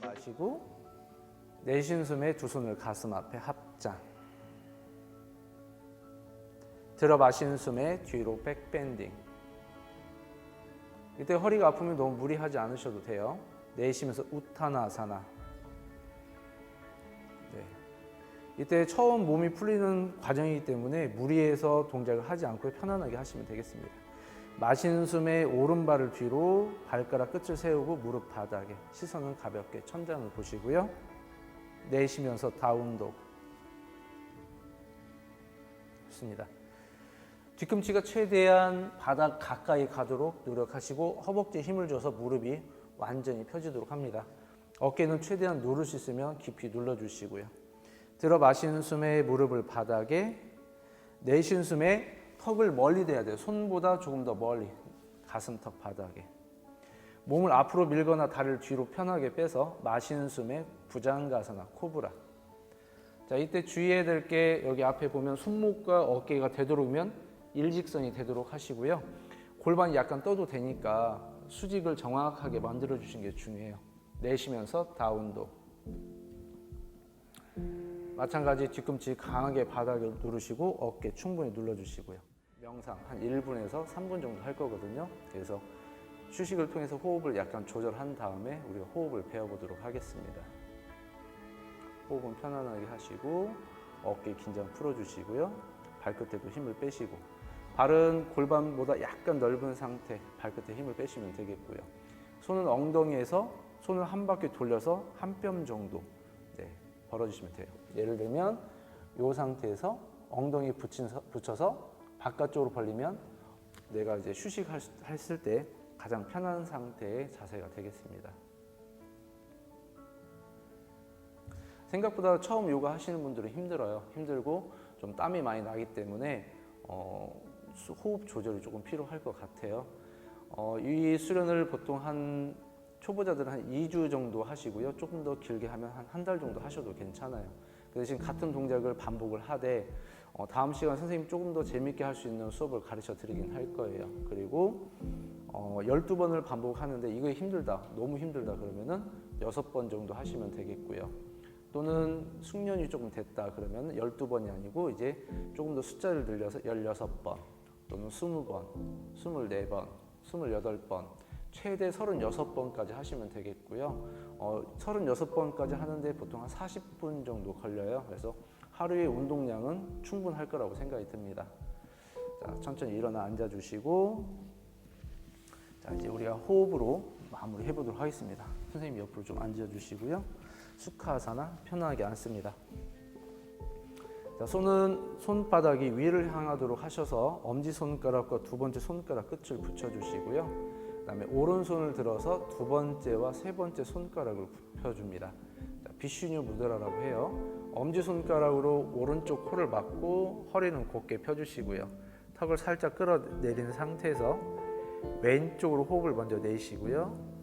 마시고 내쉬는 숨에 두 손을 가슴 앞에 합장. 들어 마시는 숨에 뒤로 백밴딩. 이때 허리가 아프면 너무 무리하지 않으셔도 돼요. 내쉬면서 우타나사나. 네. 이때 처음 몸이 풀리는 과정이기 때문에 무리해서 동작을 하지 않고 편안하게 하시면 되겠습니다. 마시는 숨에 오른발을 뒤로 발가락 끝을 세우고 무릎 바닥에 시선은 가볍게 천장을 보시고요. 내쉬면서 다운독. 좋습니다. 뒤꿈치가 최대한 바닥 가까이 가도록 노력하시고 허벅지에 힘을 줘서 무릎이 완전히 펴지도록 합니다. 어깨는 최대한 누를 수 있으면 깊이 눌러주시고요. 들어 마시는 숨에 무릎을 바닥에 내쉬는 숨에 턱을 멀리 대야 돼요. 손보다 조금 더 멀리 가슴턱 바닥에 몸을 앞으로 밀거나 다리를 뒤로 편하게 빼서 마시는 숨에 부장가사나 코브라 자 이때 주의해야 될 게 여기 앞에 보면 손목과 어깨가 되도록이면 일직선이 되도록 하시고요. 골반이 약간 떠도 되니까 수직을 정확하게 만들어 주시는 게 중요해요. 내쉬면서 다운도. 마찬가지 뒤꿈치 강하게 바닥을 누르시고 어깨 충분히 눌러 주시고요. 명상 한 1분에서 3분 정도 할 거거든요. 그래서 휴식을 통해서 호흡을 약간 조절한 다음에 우리가 호흡을 배워보도록 하겠습니다. 호흡은 편안하게 하시고 어깨 긴장 풀어주시고요. 발끝에도 힘을 빼시고 발은 골반보다 약간 넓은 상태 발끝에 힘을 빼시면 되겠고요. 손은 엉덩이에서 손을 한 바퀴 돌려서 한 뼘 정도 네, 벌어주시면 돼요. 예를 들면 이 상태에서 엉덩이 붙인, 붙여서 바깥쪽으로 벌리면 내가 이제 휴식했을 때 가장 편한 상태의 자세가 되겠습니다. 생각보다 처음 요가 하시는 분들은 힘들어요. 힘들고 좀 땀이 많이 나기 때문에 어, 수- 호흡 조절이 조금 필요할 것 같아요. 어, 이 수련을 보통 한 초보자들은 한 2주 정도 하시고요. 조금 더 길게 하면 한 한 달 정도 하셔도 괜찮아요. 그 대신 같은 동작을 반복을 하되 어, 다음 시간 선생님 조금 더 재밌게 할 수 있는 수업을 가르쳐 드리긴 할 거예요. 그리고 어, 12번을 반복하는데 이거 힘들다, 너무 힘들다 그러면은 6번 정도 하시면 되겠고요. 또는 숙련이 조금 됐다 그러면 12번이 아니고 이제 조금 더 숫자를 늘려서 16번 또는 20번, 24번, 28번 최대 36번까지 하시면 되겠고요. 어, 36번까지 하는데 보통 한 40분 정도 걸려요. 그래서 하루의 운동량은 충분할 거라고 생각이 듭니다. 자, 천천히 일어나 앉아 주시고 자, 이제 우리가 호흡으로 마무리 해 보도록 하겠습니다. 선생님 옆으로 좀 앉아 주시고요. 수카사나 편안하게 앉습니다. 자, 손은 손바닥이 위를 향하도록 하셔서 엄지 손가락과 두 번째 손가락 끝을 붙여 주시고요. 그다음에 오른손을 들어서 두 번째와 세 번째 손가락을 굽혀 줍니다. 비슈뉴 무드라라고 해요. 엄지 손가락으로 오른쪽 코를 막고 허리는 곧게 펴 주시고요. 턱을 살짝 끌어내린 상태에서 왼쪽으로 호흡을 먼저 내쉬고요.